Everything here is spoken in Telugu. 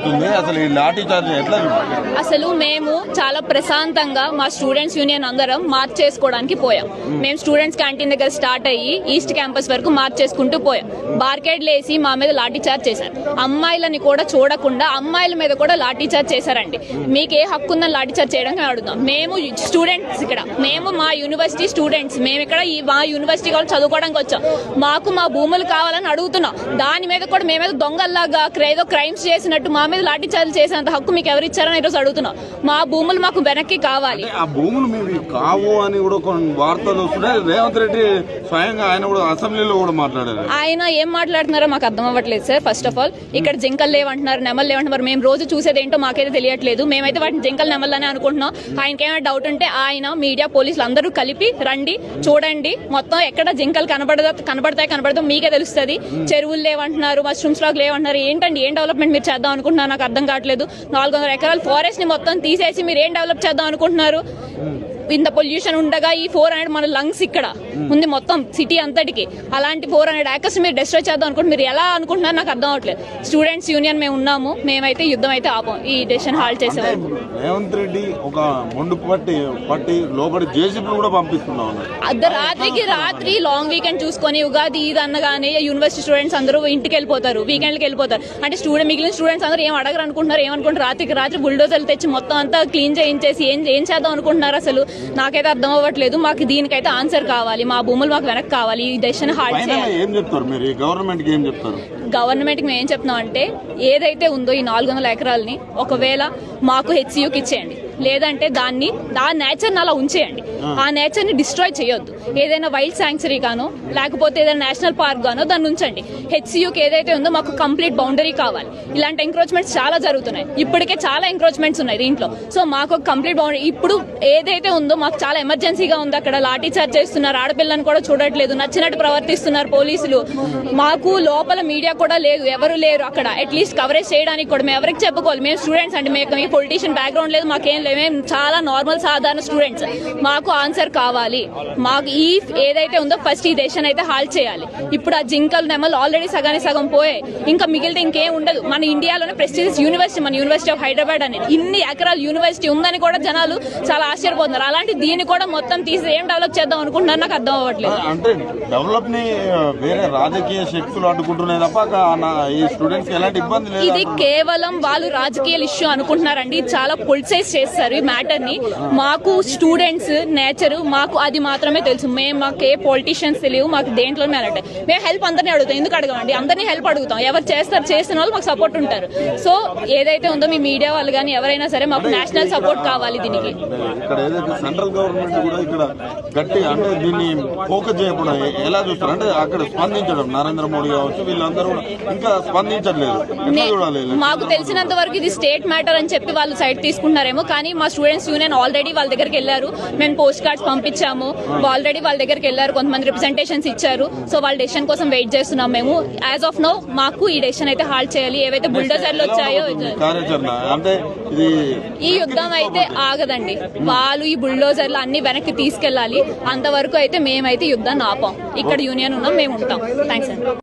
జరుగుతుంది. అసలు ఈ లాఠీ చార్జ్ ఎట్లా అసలు మేము చాలా ప్రశాంతంగా మా స్టూడెంట్స్ యూనియన్ అందరం మార్చ్ చేసుకోవడానికి పోయాం. మేము. స్టూడెంట్స్ క్యాంటీన్ దగ్గర స్టార్ట్ అయ్యి ఈస్ట్ క్యాంపస్ వరకు మార్చ్ చేసుకుంటూ పోయాం. బార్కేడ్ లేసి మా మీద లాఠీ చార్జ్ చేశారు. అమ్మాయిలని కూడా చూడకుండా అమ్మాయిల మీద కూడా లాఠీ చార్జ్ చేశారండి. మీకు ఏ హక్కు ఉందని లాఠీ చార్జ్ చేయడానికి అడుగుతాం మేము స్టూడెంట్స్ ఇక్కడ. మేము మా యూనివర్సిటీ స్టూడెంట్స్. మేము ఇక్కడ ఈ మా యూనివర్సిటీ వాళ్ళు చదువుకోవడానికి వచ్చాం. మాకు మా భూములు కావాలని అడుగుతున్నాం. దాని మీద కూడా మేమేదో దొంగల్లాగా ఏదో క్రైమ్స్ చేసినట్టు మా మీద లాఠీ చార్జ్ చేసేంత హక్కు మీకు ఎవరు ఇచ్చారని ఈరోజు అడుగుతున్నాం. మా భూములు మాకు వెనక్కి కావాలి. ఆ భూములు మీవి కావు అని కూడా కొన్ని వార్తలు వస్తున్నాయి. రేవంత్ రెడ్డి స్వయంగా ఆయన కూడా అసెంబ్లీలో కూడా మాట్లాడారు. ఆయన ఏం మాట్లాడుతున్నారో మాకు అర్థం అవ్వట్లేదు సార్ ఫస్ట్ ఆఫ్ ఆల్ ఇక్కడ జింకలు లేవంటున్నారు నెమలు లేవంటున్నారు. మేము రోజు చూసేది ఏంటో మాకైతే తెలియట్లేదు. మేమైతే వాటిని జింకలు నెమలని అనుకుంటున్నాం. ఆయనకి ఏమైనా డౌట్ ఉంటే ఆయన మీడియా పోలీసులు అందరూ కలిపి రండి చూడండి. మొత్తం ఎక్కడ జింకలు కనబడదా కనబడతాయి కనబడదు మీకే తెలుస్తుంది. చెరువులు లేవంటున్నారు మష్రూమ్స్ లాగా లేవంటున్నారు. ఏంటండి ఏం డెవలప్మెంట్ మీరు చేద్దాం అనుకుంటున్నారు? నాకు అర్థం కావట్లేదు. నాలుగు వందల ఎకరాల ఫారెస్ట్ని మొత్తం తీసేసి మీరు ఏం డెవలప్ చేద్దాం అనుకుంటున్నారు? ఇంత పొల్యూషన్ ఉండగా ఈ ఫోర్ హండ్రెడ్ మన లంగ్స్ ఇక్కడ. ఉంది మొత్తం సిటీ అంతటికి. అలాంటి ఫోర్ హండ్రెడ్ ఏకర్స్ మీరు డిస్ట్రాయ్ చేద్దాం అనుకుంటే మీరు ఎలా అనుకుంటున్నారు నాకు అర్థం అవ్వట్లేదు. స్టూడెంట్స్ యూనియన్ మేము ఉన్నాము మేమైతే యుద్ధం అయితే ఆపం. ఈ డెసిషన్ హాల్ట్ చేసేవారు. రేవంత్ రెడ్డి ఒక మొండు పట్టి పట్టి కూడా పంపిస్తున్నాం అన్నాడు. అర్ధ రాత్రికి రాత్రి లాంగ్ వీకెండ్ చూసుకొని ఉగాది ఇది అనగానే యూనివర్సిటీ స్టూడెంట్స్ అందరూ ఇంటికి వెళ్ళిపోతారు వీకెండ్కి వెళ్ళిపోతారు. అంటే స్టూడెంట్ మిగిలిన స్టూడెంట్స్ అందరూ ఏం అడగరు అనుకుంటున్నారు ఏమనుకుంటారు రాత్రికి రాత్రి బుల్డోజర్లు తెచ్చి మొత్తం అంతా క్లీన్ చేయించేసి ఏం ఏం చేద్దాం అనుకుంటున్నారు అసలు? నాకైతే అర్థం అవ్వట్లేదు మాకు దీనికైతే ఆన్సర్ కావాలి మా భూములు మాకు వెనక్కి కావాలి ఈ హాల్ట్ ఫైనల్ చేయాలి. ఏం చెప్తారు మీరు? గవర్నమెంట్ ఏం చెప్తారు? గవర్నమెంట్కి మేము ఏం చెప్తున్నాం అంటే ఏదైతే ఉందో ఈ నాలుగు వందల ఎకరాలని ఒకవేళ మాకు హెచ్సియుకి ఇచ్చేయండి. లేదంటే దాన్ని ఆ నేచర్ అలా ఉంచేయండి. ఆ. నేచర్ని డిస్ట్రాయ్ చేయొద్దు. ఏదైనా వైల్డ్ శాంక్చరీ గానో లేకపోతే ఏదైనా నేషనల్ పార్క్ గానో దాన్ని ఉంచండి. హెచ్సియుకి ఏదైతే ఉందో మాకు కంప్లీట్ బౌండరీ కావాలి. ఇలాంటి ఎంక్రోచ్మెంట్స్ చాలా జరుగుతున్నాయి. ఇప్పటికే చాలా ఎంక్రోచ్మెంట్స్ ఉన్నాయి దీంట్లో. సో మాకు ఒక కంప్లీట్ బౌండరీ ఇప్పుడు ఏదైతే ఉందో మాకు చాలా ఎమర్జెన్సీగా ఉంది అక్కడ. లాఠీ చార్జ్ చేస్తున్నారు. ఆడపిల్లని కూడా చూడట్లేదు. నచ్చినట్టు ప్రవర్తిస్తున్నారు పోలీసులు. మాకు లోపల మీడియా కూడా లేదు ఎవరు లేరు అక్కడ. అట్లీస్ట్ కవరేజ్ చేయడానికి కూడా మేము ఎవరికి చెప్పుకోవాలి. మేము స్టూడెంట్స్ అంటే మేము పొలిటీషియన్ బ్యాక్గ్రౌండ్ లేదు మాకేం లేదు మేము చాలా నార్మల్ సాధారణ స్టూడెంట్స్ మాకు ఆన్సర్ కావాలి. మాకు ఈ ఏదైతే ఉందో ఫస్ట్ ఈ దేశం అయితే హాల్ చేయాలి. ఇప్పుడు ఆ జింకలు నెమలు ఆల్రెడీ సగానికి సగం పోయాయి. ఇంకా మిగిలితే ఇంకేం ఉండదు. మన ఇండియాలోనే ప్రెస్టీజియస్ యూనివర్సిటీ మన యూనివర్సిటీ ఆఫ్ హైదరాబాద్ అనేది ఇన్ని ఎకరాల యూనివర్సిటీ ఉందని కూడా జనాలు చాలా ఆశ్చర్యపోతున్నారు. అలాంటి దీన్ని కూడా మొత్తం తీసి ఏం డెవలప్ చేద్దాం అనుకుంటున్నారు నాకు అర్థం అవ్వట్లేదు. అంటే డెవలప్ని వేరే రాజకీయ శక్తులు అడ్డుకుంటున్నాయి తప్ప ఈ స్టూడెంట్స్కి ఎలాంటి ఇబ్బంది లేదు? ఇది కేవలం వాళ్ళు రాజకీయ ఇష్యూ అనుకుంటున్నారండి. చాలా పొలిసైజ్ చేస్తారు ఈ మ్యాటర్ని. మాకు స్టూడెంట్స్ నేచర్ మాకు అది మాత్రమే తెలుసు. మేము మాకు ఏ పొలిటీషియన్స్ తెలియవు మాకు దేంట్లో అంటే మేము హెల్ప్ అందరినీ అడుగుతాం. ఎందుకు అడగమండి? అందరినీ హెల్ప్ అడుగుతాం. ఎవరు చేస్తారు చేసిన వాళ్ళు మాకు సపోర్ట్ ఉంటారు. సో ఏదైతే ఉందో మీ మీడియా వాళ్ళు కానీ ఎవరైనా సరే మాకు నేషనల్ సపోర్ట్ కావాలి దీనికి. ఇక్కడ ఏదైతే సెంట్రల్ గవర్నమెంట్ కూడా ఇక్కడ గట్టి అంటే దీన్ని ఫోకస్ చేయకుండా ఎ- ఎలా చూస్తారు? అంటే అక్కడ స్పందించడం నరేంద్ర మోడీ కావచ్చు వీళ్ళందరూ ఇంకా స్పందించట్లేదు? మాకు తెలిసినంత వరకు ఇది స్టేట్ మ్యాటర్ అని చెప్పి వాళ్ళు సైడ్ తీసుకుంటున్నారేమో కానీ మా స్టూడెంట్స్ యూనియన్ ఆల్రెడీ వాళ్ళ దగ్గరికి వెళ్ళారు. మేము పోస్ట్ కార్డ్స్ పంపించాము. ఆల్రెడీ వాళ్ళ దగ్గరికి వెళ్ళారు కొంతమంది రిప్రజెంటేషన్స్ ఇచ్చారు. సో వాళ్ళ డెసిషన్ కోసం వెయిట్ చేస్తున్నాం మేము. యాజ్ ఆఫ్ నో మాకు ఈ డెసిషన్ అయితే హాల్ట్ చేయాలి. ఏవైతే బుల్డోజర్లు వచ్చాయో ఈ యుద్ధం అయితే ఆగదండి. వాళ్ళు ఈ బుల్డోజర్లు అన్ని వెనక్కి తీసుకెళ్ళాలి. అంతవరకు అయితే మేమైతే యుద్ధాన్ని ఆపాం. ఇక్కడ యూనియన్ ఉన్నాం మేము ఉంటాం. థ్యాంక్స్ అండి.